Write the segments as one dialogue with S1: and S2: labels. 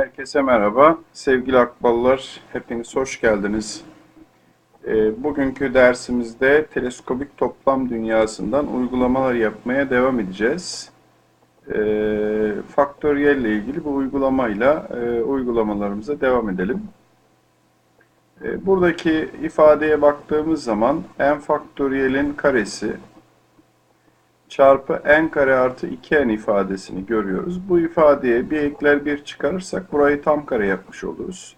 S1: Herkese merhaba. Sevgili akballar, hepiniz hoş geldiniz. Ee, Bugünkü dersimizde teleskopik toplam dünyasından uygulamalar yapmaya devam edeceğiz. Ee, Faktöriyel ile ilgili bu uygulamayla e, uygulamalarımıza devam edelim. Ee, Buradaki ifadeye baktığımız zaman n faktöriyelin karesi çarpı n kare artı 2n ifadesini görüyoruz. Bu ifadeye bir ekler bir çıkarırsak burayı tam kare yapmış oluruz.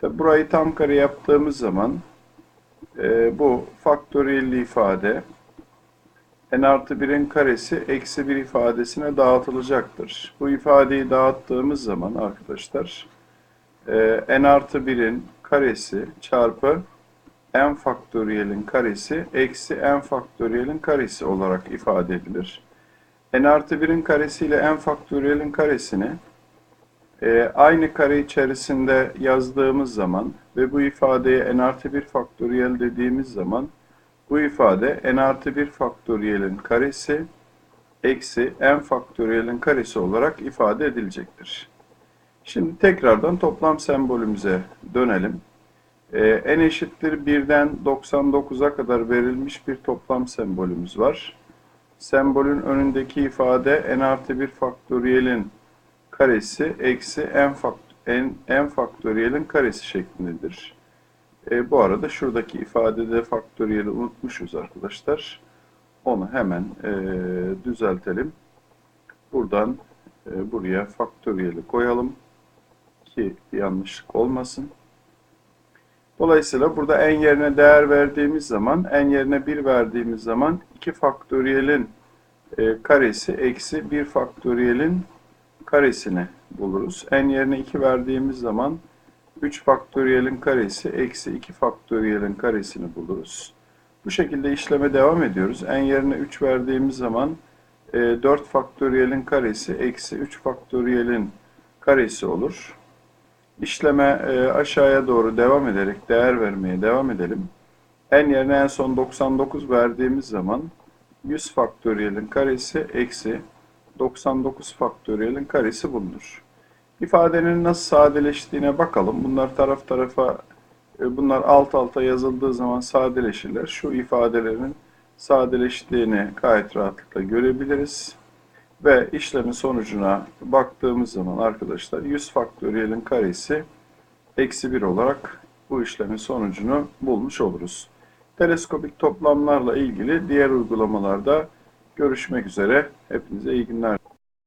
S1: Tabi burayı tam kare yaptığımız zaman e, bu faktöriyelli ifade n artı 1'in karesi eksi 1 ifadesine dağıtılacaktır. Bu ifadeyi dağıttığımız zaman arkadaşlar e, n artı 1'in karesi çarpı n faktöriyelin karesi eksi n faktöriyelin karesi olarak ifade edilir. n artı 1'in karesi ile n faktöriyelin karesini e, aynı kare içerisinde yazdığımız zaman ve bu ifadeye n artı 1 faktöriyel dediğimiz zaman bu ifade n artı 1 faktöriyelin karesi eksi n faktöriyelin karesi olarak ifade edilecektir. Şimdi tekrardan toplam sembolümüze dönelim. Ee, n eşittir 1'den 99'a kadar verilmiş bir toplam sembolümüz var. Sembolün önündeki ifade n artı 1 faktöriyelin karesi eksi n, fakt n, n faktöriyelin karesi şeklindedir. E, bu arada şuradaki ifadede faktöriyeli unutmuşuz arkadaşlar. Onu hemen e, düzeltelim. Buradan e, buraya faktöriyeli koyalım ki yanlışlık olmasın. Dolayısıyla burada n yerine değer verdiğimiz zaman, n yerine 1 verdiğimiz zaman 2 faktöriyelin e, karesi eksi 1 faktöriyelin karesini buluruz. n yerine 2 verdiğimiz zaman 3 faktöriyelin karesi eksi 2 faktöriyelin karesini buluruz. Bu şekilde işleme devam ediyoruz. n yerine 3 verdiğimiz zaman e, 4 faktöriyelin karesi eksi 3 faktöriyelin karesi olur. İşleme e, aşağıya doğru devam ederek değer vermeye devam edelim. n yerine en son 99 verdiğimiz zaman 100 faktöriyelin karesi eksi 99 faktöriyelin karesi bulunur. İfadenin nasıl sadeleştiğine bakalım. Bunlar taraf tarafa, e, bunlar alt alta yazıldığı zaman sadeleşirler. Şu ifadelerin sadeleştiğini gayet rahatlıkla görebiliriz. Ve işlemin sonucuna baktığımız zaman arkadaşlar 100 faktöriyelin karesi eksi 1 olarak bu işlemin sonucunu bulmuş oluruz. Teleskopik toplamlarla ilgili diğer uygulamalarda görüşmek üzere. Hepinize iyi günler.